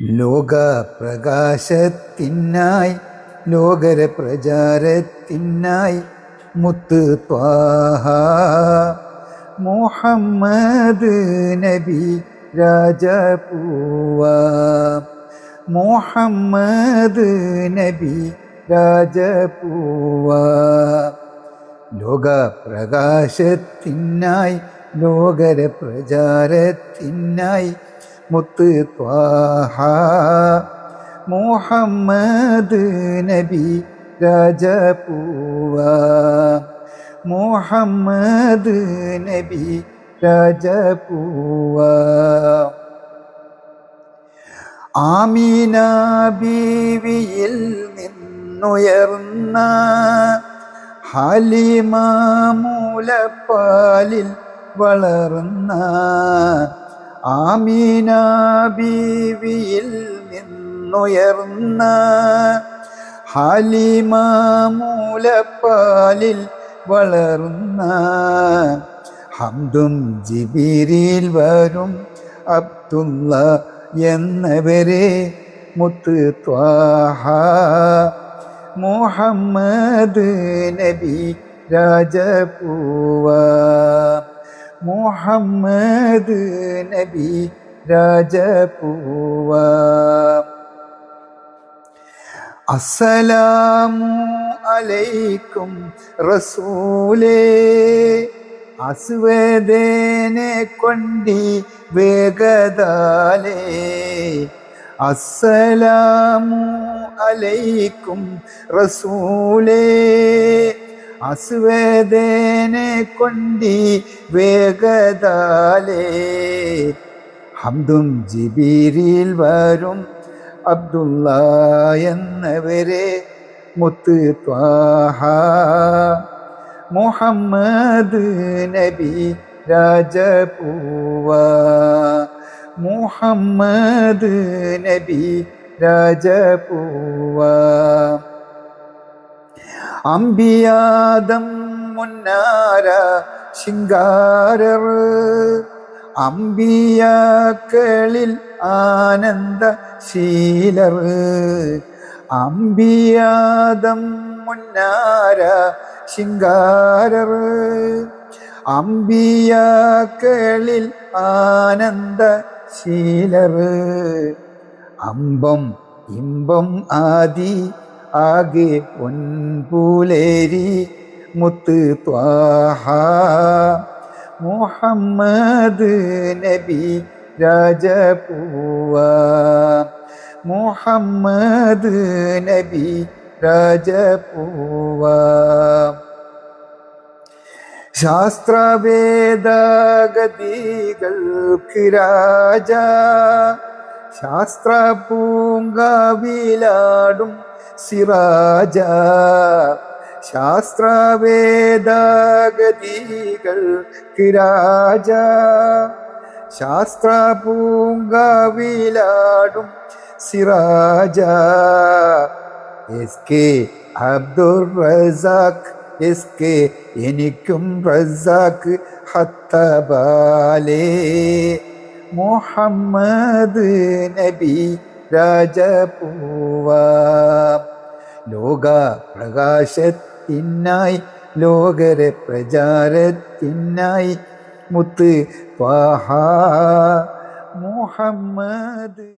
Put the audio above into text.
ലോക പ്രകാശത്തിനായി ലോകര പ്രചാരത്തിനായി മുത്ത് ത്വാഹ മുഹമ്മദ് നബി രാജപൂവ മുഹമ്മദ് നബി രാജപൂവ ലോകപ്രകാശത്തിനായി ലോകര പ്രചാരത്തിനായി മുത്ത് മുഹമ്മദ് നബി രാജപൂവ മുഹമ്മദ് നബി രാജപൂവ. ആമീന ബീവിയിൽ നിന്നുയർന്ന ഹലിമ മൂലപ്പാലിൽ വളർന്ന ആമീന ബീവിയിൽ നിന്നുയർന്ന ഹാലിമ മൂലപ്പാലിൽ വളർന്ന ഹംദും ജിബിരിൽ വരും അബ്ദുള്ള എന്നവരെ മുത്ത് ത്വാഹ. മുഹമ്മദ് നബി രാജപൂവ. മുഹമ്മദ് നബി രാജപൂവ. അസ്സലാമു അലൈക്കും റസൂലേ. അസ്വദേനെ കൊണ്ടി വേഗതാലേ. അസ്സലാമു അലൈക്കും റസൂലേ. അസ്വേദേനെ കൊണ്ടി വേഗതാലേ. ഹംദും ജിബീരിൽ വരും. അബ്ദുള്ള എന്നവരെ മുത്ത് ത്വാഹ. മുഹമ്മദ് നബി രാജപൂവ. മുഹമ്മദ് നബി രാജപൂവ. അമ്പിയാദം മുന്നാര ശിങ്കാരർ. അമ്പിയാക്കളിൽ ആനന്ദ ശീലർ അമ്പിയാദം മുന്നാര ശിങ്കാരർ. അമ്പിയാക്കളിൽ ആനന്ദ ശീലർ അമ്പം ഇമ്പം ആദി ആകെ ഒൻപൂലേരി മുത്ത് ത്വാഹ. മുഹമ്മദ് നബി രാജപൂവ മുഹമ്മദ് നബി രാജപൂവ ശാസ്ത്രവേദഗതികൾക്ക് രാജ. ശാസ്ത്ര പൂങ്കാവിലാടും സിറാജ. ശാസ്ത്രവേദഗതികൾ കിരാജ. ശാസ്ത്ര പൂങ്കാവിലാടും സിറാജ. S K Abdul Razak S K എനിക്കും റസാഖ് ഹത്തബാലേ. മുഹമ്മദ് നബി രാജപൂവ. ലോക പ്രകാശത്തിനായി ലോകര പ്രചാരത്തിനായി മുത്ത് മുഹമ്മദ്